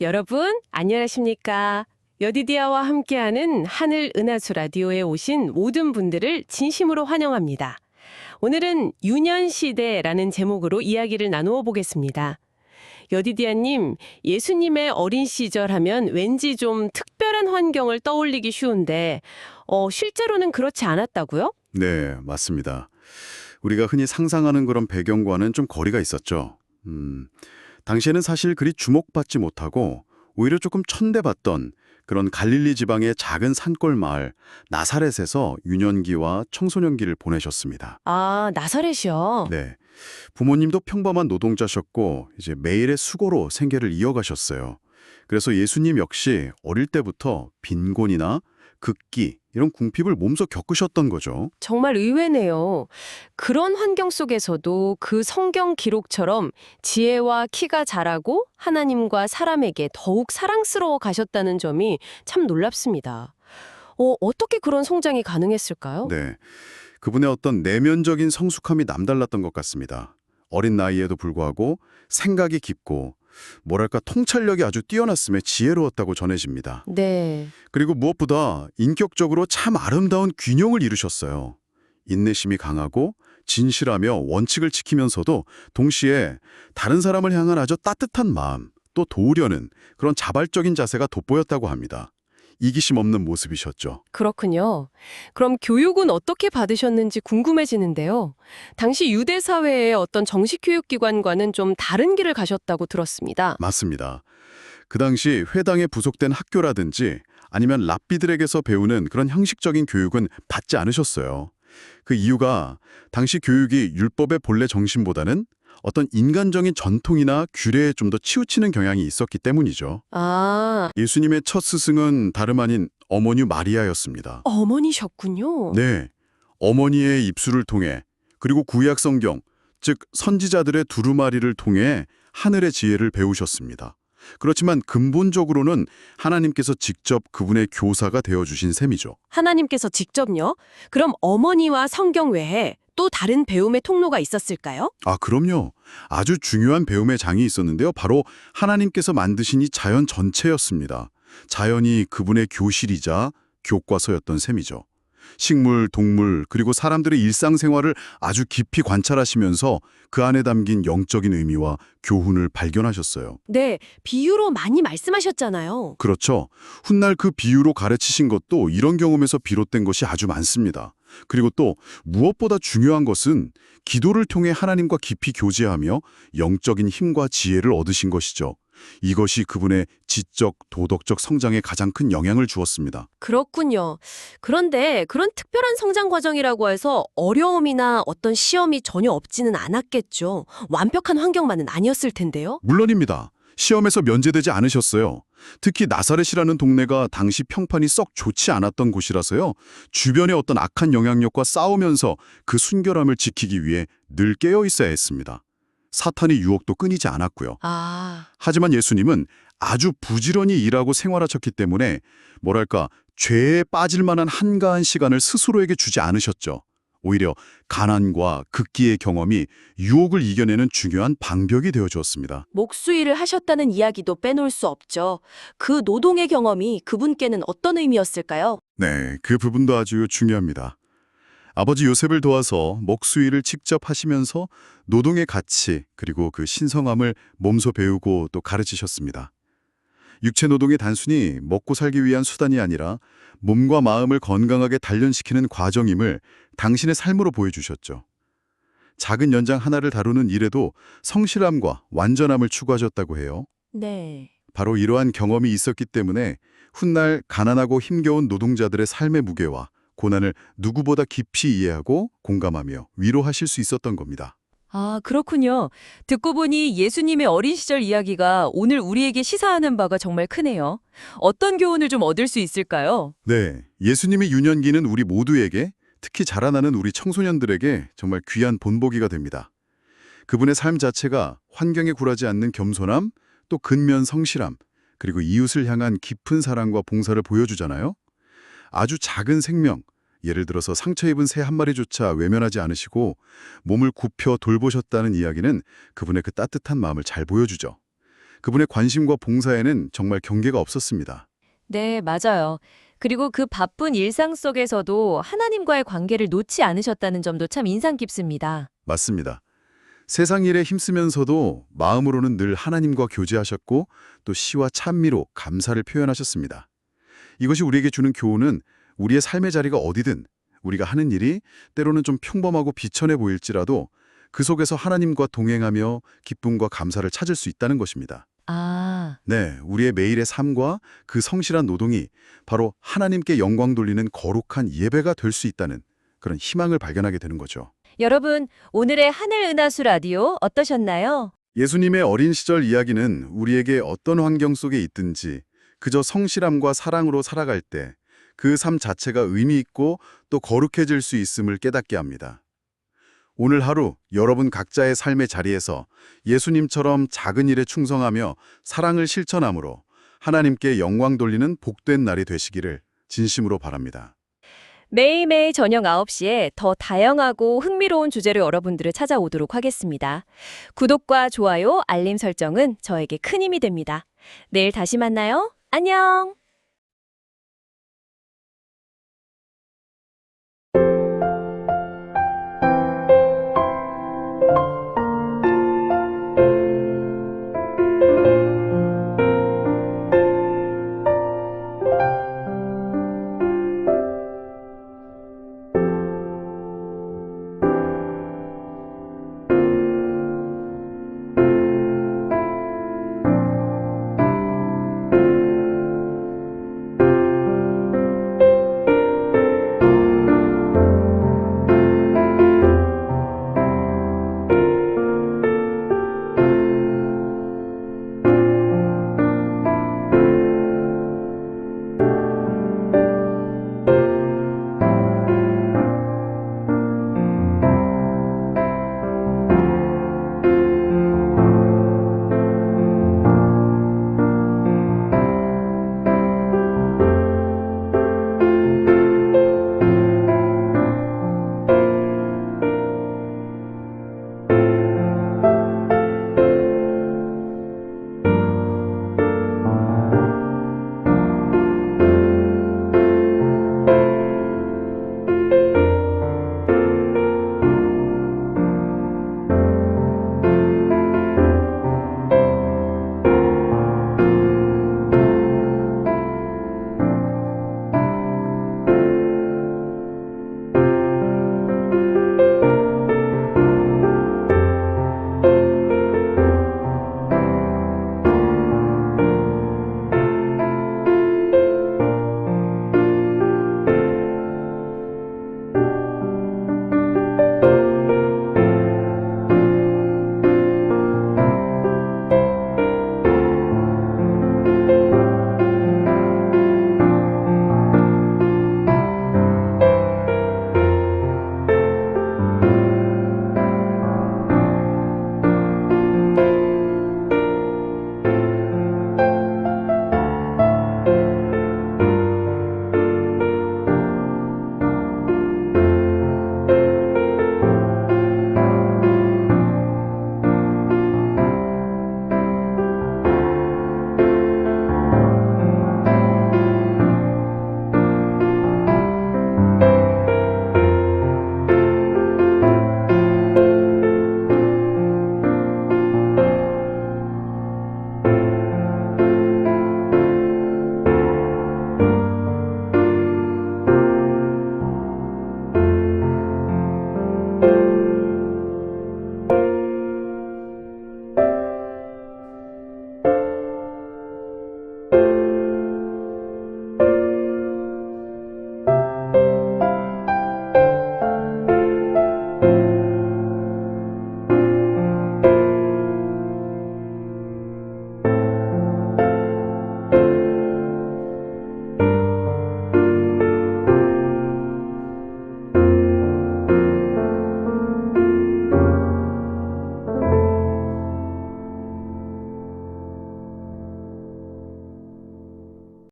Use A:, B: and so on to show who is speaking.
A: 여러분, 안녕하십니까? 여디디아와 함께하는 하늘 은하수 라디오에 오신 모든 분들을 진심으로 환영합니다. 오늘은 유년시대라는 제목으로 이야기를 나누어 보겠습니다. 여디디아님, 예수님의 어린 시절 하면 왠지 좀 특별한 환경을 떠올리기 쉬운데, 어, 실제로는 그렇지 않았다고요?
B: 네, 맞습니다. 우리가 흔히 상상하는 그런 배경과는 좀 거리가 있었죠. 음, 당시에는 사실 그리 주목받지 못하고 오히려 조금 천대받던 그런 갈릴리 지방의 작은 산골 마을 나사렛에서 유년기와 청소년기를 보내셨습니다.
A: 아, 나사렛이요?
B: 네. 부모님도 평범한 노동자셨고 이제 매일의 수고로 생계를 이어가셨어요. 그래서 예수님 역시 어릴 때부터 빈곤이나 극기 이런 궁핍을 몸소 겪으셨던 거죠.
A: 정말 의외네요. 그런 환경 속에서도 그 성경 기록처럼 지혜와 키가 자라고 하나님과 사람에게 더욱 사랑스러워 가셨다는 점이 참 놀랍습니다. 어, 어떻게 그런 성장이 가능했을까요?
B: 네. 그분의 어떤 내면적인 성숙함이 남달랐던 것 같습니다. 어린 나이에도 불구하고 생각이 깊고 뭐랄까 통찰력이 아주 뛰어났음에 지혜로웠다고 전해집니다.
A: 네.
B: 그리고 무엇보다 인격적으로 참 아름다운 균형을 이루셨어요. 인내심이 강하고 진실하며 원칙을 지키면서도 동시에 다른 사람을 향한 아주 따뜻한 마음, 또 도우려는 그런 자발적인 자세가 돋보였다고 합니다. 이기심 없는 모습이셨죠.
A: 그렇군요. 그럼 교육은 어떻게 받으셨는지 궁금해지는데요. 당시 유대 사회의 어떤 정식 교육 기관과는 좀 다른 길을 가셨다고 들었습니다.
B: 맞습니다. 그 당시 회당에 부속된 학교라든지 아니면 랍비들에게서 배우는 그런 형식적인 교육은 받지 않으셨어요. 그 이유가 당시 교육이 율법의 본래 정신보다는 어떤 인간적인 전통이나 규례에 좀 더 치우치는 경향이 있었기 때문이죠.
A: 아,
B: 예수님의 첫 스승은 다름 아닌 어머니 마리아였습니다.
A: 어머니셨군요.
B: 네, 어머니의 입술을 통해 그리고 구약 성경, 즉 선지자들의 두루마리를 통해 하늘의 지혜를 배우셨습니다. 그렇지만 근본적으로는 하나님께서 직접 그분의 교사가 되어주신 셈이죠.
A: 하나님께서 직접요? 그럼 어머니와 성경 외에 또 다른 배움의 통로가 있었을까요?
B: 아, 그럼요. 아주 중요한 배움의 장이 있었는데요. 바로 하나님께서 만드신 이 자연 전체였습니다. 자연이 그분의 교실이자 교과서였던 셈이죠. 식물, 동물, 그리고 사람들의 일상생활을 아주 깊이 관찰하시면서 그 안에 담긴 영적인 의미와 교훈을 발견하셨어요.
A: 네, 비유로 많이 말씀하셨잖아요.
B: 그렇죠. 훗날 그 비유로 가르치신 것도 이런 경험에서 비롯된 것이 아주 많습니다. 그리고 또 무엇보다 중요한 것은 기도를 통해 하나님과 깊이 교제하며 영적인 힘과 지혜를 얻으신 것이죠. 이것이 그분의 지적, 도덕적 성장에 가장 큰 영향을 주었습니다.
A: 그렇군요. 그런데 그런 특별한 성장 과정이라고 해서 어려움이나 어떤 시험이 전혀 없지는 않았겠죠. 완벽한 환경만은 아니었을 텐데요.
B: 물론입니다. 시험에서 면제되지 않으셨어요. 특히 나사렛이라는 동네가 당시 평판이 썩 좋지 않았던 곳이라서요. 주변의 어떤 악한 영향력과 싸우면서 그 순결함을 지키기 위해 늘 깨어 있어야 했습니다. 사탄의 유혹도 끊이지 않았고요.
A: 아,
B: 하지만 예수님은 아주 부지런히 일하고 생활하셨기 때문에 뭐랄까 죄에 빠질 만한 한가한 시간을 스스로에게 주지 않으셨죠. 오히려 가난과 극기의 경험이 유혹을 이겨내는 중요한 방벽이 되어 주었습니다.
A: 목수일을 하셨다는 이야기도 빼놓을 수 없죠. 그 노동의 경험이 그분께는 어떤 의미였을까요?
B: 네, 그 부분도 아주 중요합니다. 아버지 요셉을 도와서 목수일을 직접 하시면서 노동의 가치 그리고 그 신성함을 몸소 배우고 또 가르치셨습니다. 육체 노동이 단순히 먹고 살기 위한 수단이 아니라 몸과 마음을 건강하게 단련시키는 과정임을 당신의 삶으로 보여주셨죠. 작은 연장 하나를 다루는 일에도 성실함과 완전함을 추구하셨다고 해요.
A: 네.
B: 바로 이러한 경험이 있었기 때문에 훗날 가난하고 힘겨운 노동자들의 삶의 무게와 고난을 누구보다 깊이 이해하고 공감하며 위로하실 수 있었던 겁니다.
C: 아, 그렇군요. 듣고 보니 예수님의 어린 시절 이야기가 오늘 우리에게 시사하는 바가 정말 크네요. 어떤 교훈을 좀 얻을 수 있을까요?
B: 네, 예수님의 유년기는 우리 모두에게 특히 자라나는 우리 청소년들에게 정말 귀한 본보기가 됩니다. 그분의 삶 자체가 환경에 굴하지 않는 겸손함, 또 근면 성실함, 그리고 이웃을 향한 깊은 사랑과 봉사를 보여주잖아요. 아주 작은 생명, 예를 들어서 상처 입은 새 한 마리조차 외면하지 않으시고 몸을 굽혀 돌보셨다는 이야기는 그분의 그 따뜻한 마음을 잘 보여주죠. 그분의 관심과 봉사에는 정말 경계가 없었습니다.
C: 네, 맞아요. 그리고 그 바쁜 일상 속에서도 하나님과의 관계를 놓지 않으셨다는 점도 참 인상 깊습니다.
B: 맞습니다. 세상 일에 힘쓰면서도 마음으로는 늘 하나님과 교제하셨고 또 시와 찬미로 감사를 표현하셨습니다. 이것이 우리에게 주는 교훈은 우리의 삶의 자리가 어디든 우리가 하는 일이 때로는 좀 평범하고 비천해 보일지라도 그 속에서 하나님과 동행하며 기쁨과 감사를 찾을 수 있다는 것입니다.
C: 아,
B: 네, 우리의 매일의 삶과 그 성실한 노동이 바로 하나님께 영광 돌리는 거룩한 예배가 될 수 있다는 그런 희망을 발견하게 되는 거죠.
C: 여러분, 오늘의 하늘 은하수 라디오 어떠셨나요?
B: 예수님의 어린 시절 이야기는 우리에게 어떤 환경 속에 있든지 그저 성실함과 사랑으로 살아갈 때 그 삶 자체가 의미 있고 또 거룩해질 수 있음을 깨닫게 합니다. 오늘 하루 여러분 각자의 삶의 자리에서 예수님처럼 작은 일에 충성하며 사랑을 실천함으로 하나님께 영광 돌리는 복된 날이 되시기를 진심으로 바랍니다.
C: 매일매일 저녁 9시에 더 다양하고 흥미로운 주제로 여러분들을 찾아오도록 하겠습니다. 구독과 좋아요, 알림 설정은 저에게 큰 힘이 됩니다. 내일 다시 만나요. 안녕!